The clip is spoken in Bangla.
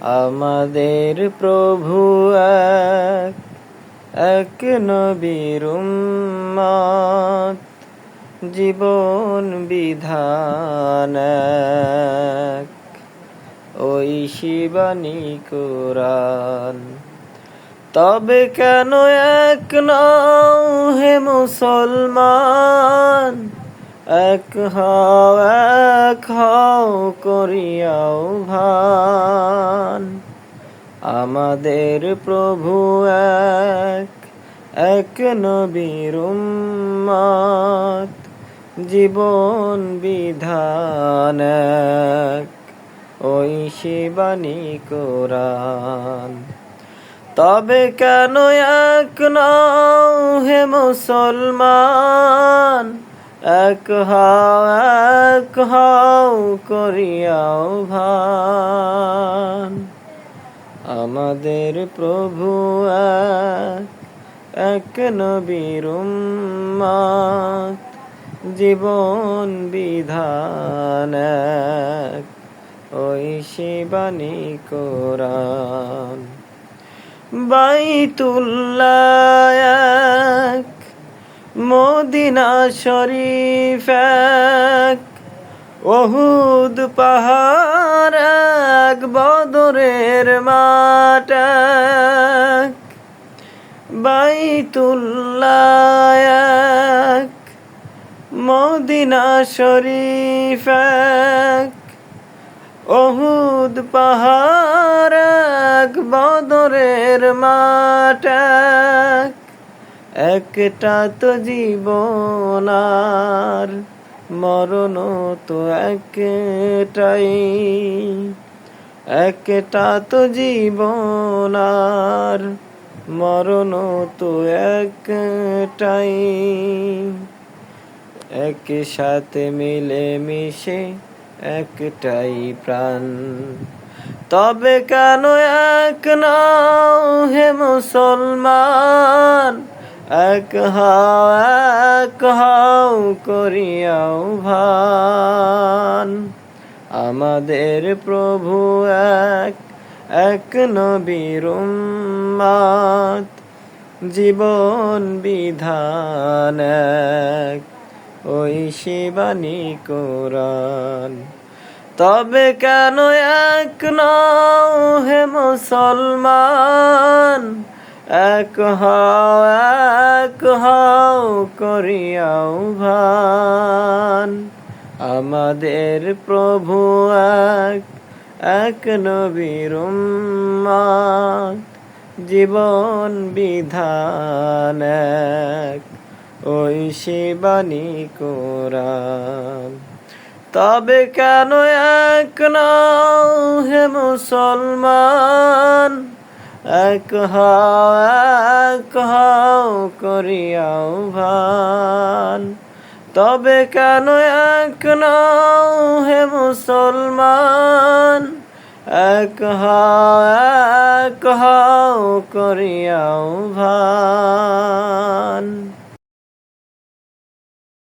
আমাদের প্রভু এক এক নবীর জীবন বিধান ওই শিবানী কোরআন, তবে কেন এক নাও হে মুসলমান? এক হও এক হও করিয়াও ভান। আমাদের প্রভু এক এক নবীর উম্মত জীবন বিধান এক। ওই শিবানী কোরআন। তবে কেন এক নাও হে মুসলমান? এক হাও এক হাও করিয়াও ভান। আমাদের প্রভু এক এক নবীর জীবন বিধান এক, ওই শিবানী কোরআন। বাইতুল্লাহ এক মদিনা শরীফ এক, ওহুদ পাহাড় এক, বদরের মাঠ এক এক, মদিনা শরীফ এক অহুদ পাহাড় এক, বদরের মাঠ একটা তো জীবনার মরণ তো একটাই। একটা তো জীবনার মরণ তো একটাই। এক সাথে মিলে মিশে একটাই প্রাণ। তবে কেন এক নাও হে মুসলমান? এক হাও এক হাও করিয়াও ভান। আমাদের প্রভু এক এক নবীর উম্মত জীবন বিধান এক, ওই শিবানী কোরআন। তবে কেন এক নাও হে মুসলমান? এক হও, এক হাও করিয়াও ভান। আমাদের প্রভু এক এক নবীর জীবন বিধান এক, ওই শিবানী কোরআন। তবে কেন এক নাও হে মুসলমান? এক কহ এক হাও করিয়াও ভান। তবে কেন এক নাও হে মুসলমান? এক হাও, এক করিয়াও ভান।